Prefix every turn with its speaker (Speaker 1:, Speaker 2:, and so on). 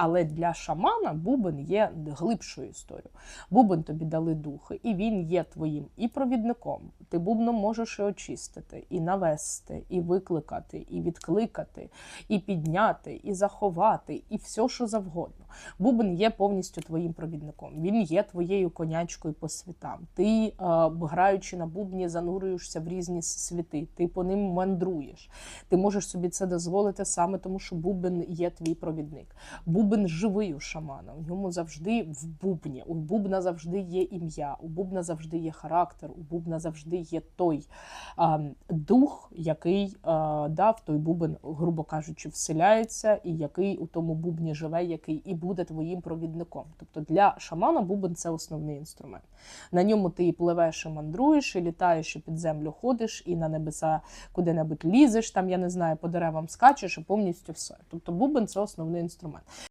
Speaker 1: Але для шамана бубен є глибшою історією. Бубен тобі дали духи, і він є твоїм і провідником. Ти бубном можеш і очистити, і навести, і викликати, і відкликати, і підняти, і заховати, і все, що завгодно. Бубен є повністю твоїм провідником. Він є твоєю конячкою по світам. Ти, е, граючи на бубні, занурюєшся в різні світи. Ти по ним мандруєш. Ти можеш собі це дозволити саме тому, що бубен є твій провідник. Бубен живий у шамана. У ньому завжди в бубні. У бубна завжди є ім'я, у бубна завжди є характер, у бубна завжди є той а, дух, який а, дав той бубен, грубо кажучи, вселяється, і який у тому бубні живе, який і буде твоїм провідником. Тобто для шамана бубен це основний інструмент. На ньому ти і пливеш, і мандруєш, і літаєш, і під землю ходиш, і на небеса куди-небудь лізеш, там я не знаю, по деревам скачеш, і повністю все. Тобто бубен це основний інструмент.